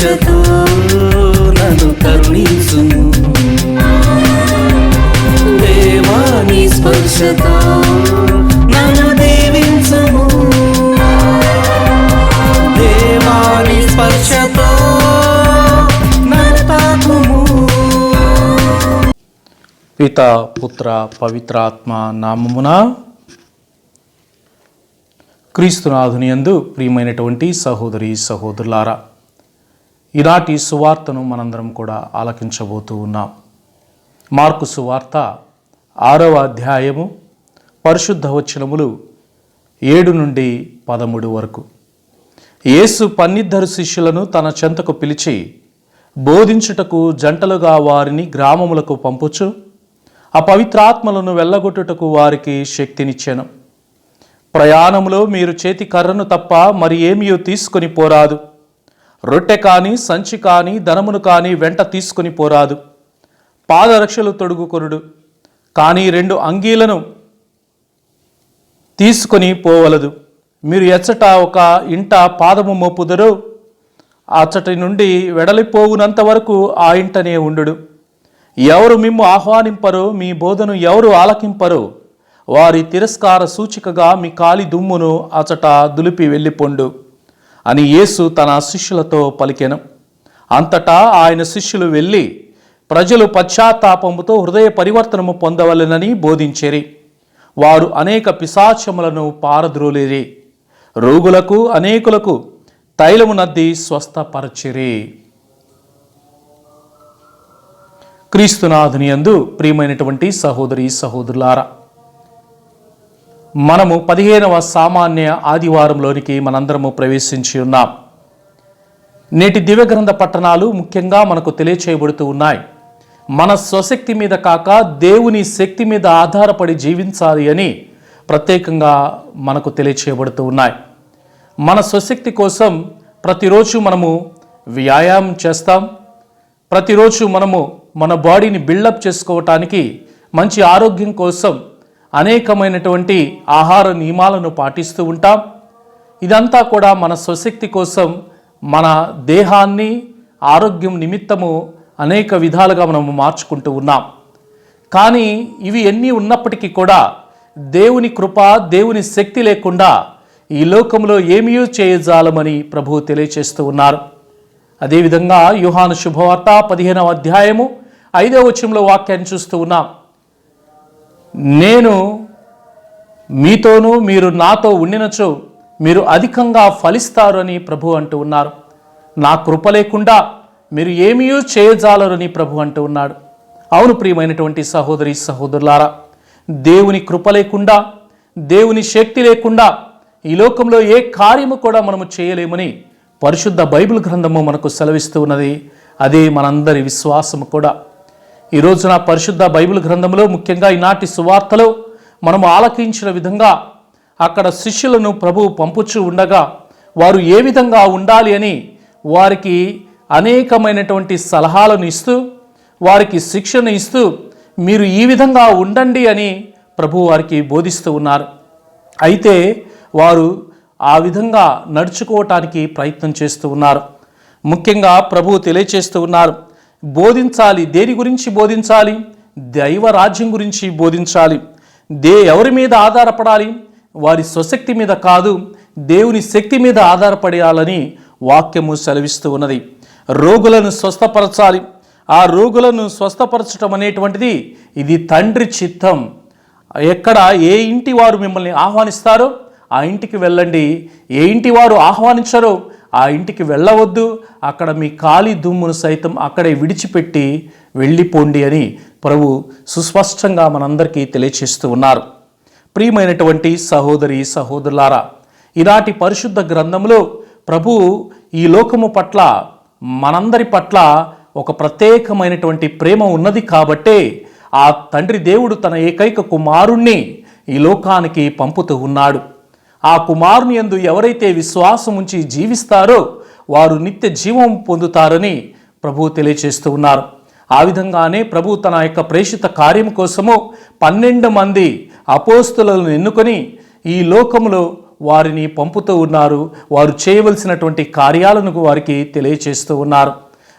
స్పర్శతో నన్ను కరుణించుము. దేవాని స్పర్శతో నన్ను దీవించుము. దేవాని స్పర్శతో పిత పుత్ర పవిత్రాత్మ నామమున క్రీస్తునాథుని యందు ప్రియమైనటువంటి సహోదరి సహోదరులారా ఈనాటి సువార్తను మనందరం కూడా ఆలకించబోతూ ఉన్నాం. మార్కు సువార్త ఆరవ అధ్యాయము పరిశుద్ధ వచనములు ఏడు నుండి పదమూడు వరకు. యేసు పన్నిద్దరు శిష్యులను తన చెంతకు పిలిచి బోధించుటకు జంటలుగా వారిని గ్రామములకు పంపుచు ఆ పవిత్రాత్మలను వెళ్ళగొట్టుటకు వారికి శక్తినిచ్చాను. ప్రయాణములో మీరు చేతి కర్రను తప్ప మరి ఏమియో తీసుకొని పోరాదు. రొట్టె కాని సంచి కాని ధనమును కాని వెంట తీసుకొని పోరాదు. పాదరక్షలు తొడుగుకొనుడు. కానీ రెండు అంగీలను తీసుకొని పోవలదు. మీరు ఎచ్చట ఒక ఇంట పాదము మోపుదరు. అచ్చటి నుండి వెడలిపోవునంత వరకు ఆ ఇంటనే ఉండుడు. ఎవరు మిమ్ము ఆహ్వానింపరు మీ బోధను ఎవరు ఆలకింపరు వారి తిరస్కార సూచికగా మీ కాలి దుమ్మును అచట దులిపి వెళ్ళిపోండు. అని యేసు తన శిష్యులతో పలికెను. అంతటా ఆయన శిష్యులు వెళ్ళి ప్రజలు పశ్చాత్తాపముతో హృదయ పరివర్తనము పొందవలెనని బోధించేరి. వారు అనేక పిశాచములను పారద్రోలేరి. రోగులకు అనేకులకు తైలము నద్ది స్వస్థపరచిరి. క్రీస్తునాథుని యందు ప్రియమైనటువంటి సహోదరి సహోదరులారా మనము పదిహేనవ సామాన్య ఆదివారంలోనికి మనందరము ప్రవేశించి ఉన్నాం. నేటి దివ్యగ్రంథ పట్టణాలు ముఖ్యంగా మనకు తెలియచేయబడుతూ ఉన్నాయి. మన స్వశక్తి మీద కాక దేవుని శక్తి మీద ఆధారపడి జీవించాలి అని ప్రత్యేకంగా మనకు తెలియచేయబడుతూ ఉన్నాయి. మన స్వశక్తి కోసం ప్రతిరోజు మనము వ్యాయామం చేస్తాం. ప్రతిరోజు మనము మన బాడీని బిల్డప్ చేసుకోవటానికి మంచి ఆరోగ్యం కోసం అనేకమైనటువంటి ఆహార నియమాలను పాటిస్తూ ఉంటాం. ఇదంతా కూడా మన స్వశక్తి కోసం మన దేహాన్ని ఆరోగ్యం నిమిత్తము అనేక విధాలుగా మనము మార్చుకుంటూ ఉన్నాం. కానీ ఇవి ఎన్ని ఉన్నప్పటికీ కూడా దేవుని కృప దేవుని శక్తి లేకుండా ఈ లోకంలో ఏమీ చేయజాలమని ప్రభువు తెలియచేస్తూ ఉన్నారు. అదేవిధంగా యుహాను శుభవార్త పదిహేనవ అధ్యాయము ఐదవ వచనంలో వాక్యాన్ని చూస్తూ ఉన్నాం. నేను మీతోనూ మీరు నాతో ఉండినచో మీరు అధికంగా ఫలిస్తారు అని ప్రభు అంటూ ఉన్నారు. నా కృప లేకుండా మీరు ఏమీ చేయజాలరని ప్రభు అంటూ ఉన్నాడు. అవును ప్రియమైనటువంటి సహోదరి సహోదరులారా దేవుని కృప లేకుండా దేవుని శక్తి లేకుండా ఈ లోకంలో ఏ కార్యము కూడా మనము చేయలేమని పరిశుద్ధ బైబిల్ గ్రంథము మనకు సెలవిస్తూ ఉన్నది. అదే మనందరి విశ్వాసము కూడా. ఈ రోజున పరిశుద్ధ బైబిల్ గ్రంథంలో ముఖ్యంగా ఈనాటి సువార్తలో మనము ఆలకించిన విధంగా అక్కడ శిష్యులను ప్రభువు పంపుచూ ఉండగా వారు ఏ విధంగా ఉండాలి అని వారికి అనేకమైనటువంటి సలహాలను ఇస్తూ వారికి శిక్షణ ఇస్తూ మీరు ఈ విధంగా ఉండండి అని ప్రభు వారికి బోధిస్తూ ఉన్నారు. అయితే వారు ఆ విధంగా నడుచుకోవటానికి ప్రయత్నం చేస్తూ ఉన్నారు. ముఖ్యంగా ప్రభు తెలియచేస్తూ ఉన్నారు. బోధించాలి. దేని గురించి బోధించాలి? దైవ రాజ్యం గురించి బోధించాలి. దే ఎవరి మీద ఆధారపడాలి? వారి స్వశక్తి మీద కాదు దేవుని శక్తి మీద ఆధారపడాలని వాక్యము సెలవిస్తూ ఉన్నది. రోగులను స్వస్థపరచాలి. ఆ రోగులను స్వస్థపరచడం అనేటువంటిది ఇది తండ్రి చిత్తం. ఎక్కడ ఏ ఇంటి వారు మిమ్మల్ని ఆహ్వానిస్తారో ఆ ఇంటికి వెళ్ళండి. ఏ ఇంటి వారు ఆహ్వానించరో ఆ ఇంటికి వెళ్ళవద్దు అక్కడ మీ ఖాళీ దుమ్మును సైతం అక్కడే విడిచిపెట్టి వెళ్ళిపోండి అని ప్రభు సుస్పష్టంగా మనందరికీ తెలియచేస్తూ ఉన్నారు. ప్రియమైనటువంటి సహోదరి సహోదరులారా ఈనాటి పరిశుద్ధ గ్రంథంలో ప్రభు ఈ లోకము పట్ల మనందరి పట్ల ఒక ప్రత్యేకమైనటువంటి ప్రేమ ఉన్నది కాబట్టే ఆ తండ్రి దేవుడు తన ఏకైక కుమారుణ్ణి ఈ లోకానికి పంపుతూ ఉన్నాడు. ఆ కుమారుని ఎందు ఎవరైతే విశ్వాసం ఉంచి జీవిస్తారో వారు నిత్య జీవం పొందుతారని ప్రభు తెలియచేస్తూ ఉన్నారు. ఆ విధంగానే ప్రభు తన యొక్క ప్రేషిత కార్యం కోసము పన్నెండు మంది అపోస్తులను ఎన్నుకొని ఈ లోకంలో వారిని పంపుతూ ఉన్నారు. వారు చేయవలసినటువంటి కార్యాలను వారికి తెలియచేస్తూ ఉన్నారు.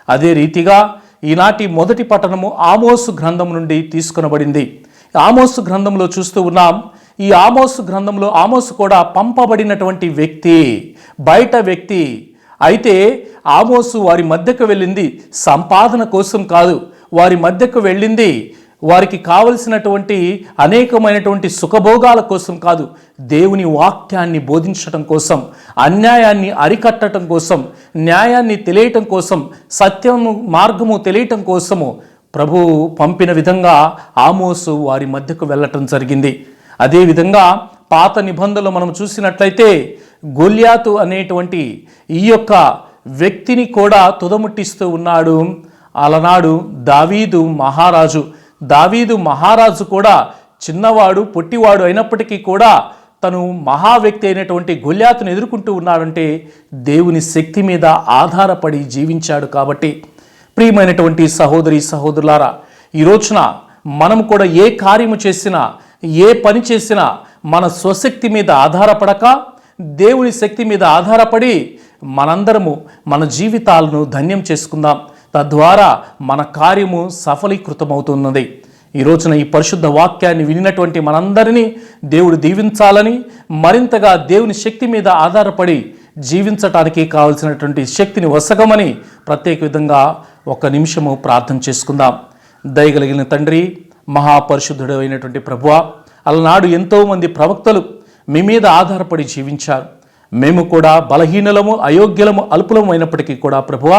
అదే రీతిగా ఈనాటి మొదటి పట్టణము ఆమోసు గ్రంథం నుండి తీసుకొనబడింది. ఆమోసు గ్రంథంలో చూస్తూ ఉన్నాం ఈ ఆమోసు గ్రంథంలో ఆమోసు కూడా పంపబడినటువంటి వ్యక్తి బయట వ్యక్తి. అయితే ఆమోసు వారి మధ్యకు వెళ్ళింది సంపాదన కోసం కాదు. వారి మధ్యకు వెళ్ళింది వారికి కావలసినటువంటి అనేకమైనటువంటి సుఖభోగాల కోసం కాదు. దేవుని వాక్యాన్ని బోధించటం కోసం అన్యాయాన్ని అరికట్టడం కోసం న్యాయాన్ని తెలియటం కోసం సత్యము మార్గము తెలియటం కోసము ప్రభువు పంపిన విధంగా ఆమోసు వారి మధ్యకు వెళ్ళటం జరిగింది. అదేవిధంగా పాత నిబంధనలు మనం చూసినట్లయితే గొల్యాతు అనేటువంటి ఈ యొక్క వ్యక్తిని కూడా తుదముట్టిస్తూ ఉన్నాడు. అలనాడు దావీదు మహారాజు. దావీదు మహారాజు కూడా చిన్నవాడు పొట్టివాడు అయినప్పటికీ కూడా తను మహా వ్యక్తి అయినటువంటి గొల్యాతును ఎదుర్కొంటూ ఉన్నాడంటే దేవుని శక్తి మీద ఆధారపడి జీవించాడు కాబట్టి. ప్రియమైనటువంటి సహోదరి సహోదరులారా ఈ రోజున మనం కూడా ఏ కార్యము చేసినా ఏ పని చేసినా మన స్వశక్తి మీద ఆధారపడక దేవుని శక్తి మీద ఆధారపడి మనందరము మన జీవితాలను ధన్యం చేసుకుందాం. తద్వారా మన కార్యము సఫలీకృతమవుతున్నది. ఈ రోజున ఈ పరిశుద్ధ వాక్యాన్ని వినినటువంటి మనందరినీ దేవుడు దీవించాలని మరింతగా దేవుని శక్తి మీద ఆధారపడి జీవించటానికి కావలసినటువంటి శక్తిని వసగమని ప్రత్యేక విధంగా ఒక నిమిషము ప్రార్థన చేసుకుందాం. దయగలిగిన తండ్రి మహాపరిశుద్ధుడు అయినటువంటి ప్రభువ అలనాడు ఎంతోమంది ప్రవక్తలు మీ మీద ఆధారపడి జీవించారు. మేము కూడా బలహీనలము అయోగ్యులము అల్పులము అయినప్పటికీ కూడా ప్రభువ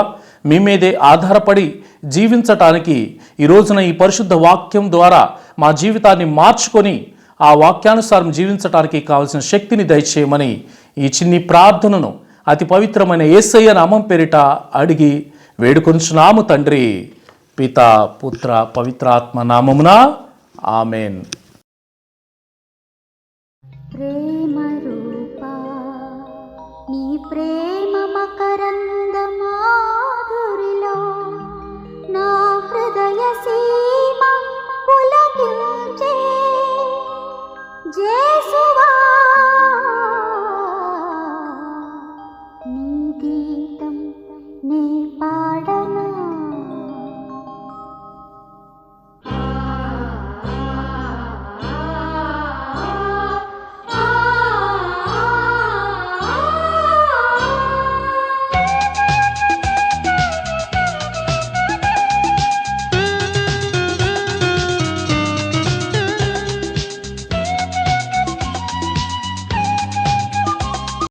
మీ మీదే ఆధారపడి జీవించటానికి ఈ రోజున ఈ పరిశుద్ధ వాక్యం ద్వారా మా జీవితాన్ని మార్చుకొని ఆ వాక్యానుసారం జీవించటానికి కావలసిన శక్తిని దయచేయమని ఈ చిన్ని ప్రార్థనను అతి పవిత్రమైన ఏసయ్య నామం పేరిట అడిగి వేడుకొంచున్నాము తండ్రి. పిత పుత్ర పవిత్రాత్మ నామమున ఆమెన్. ప్రేమ రూపా నీ ప్రేమ మకరంద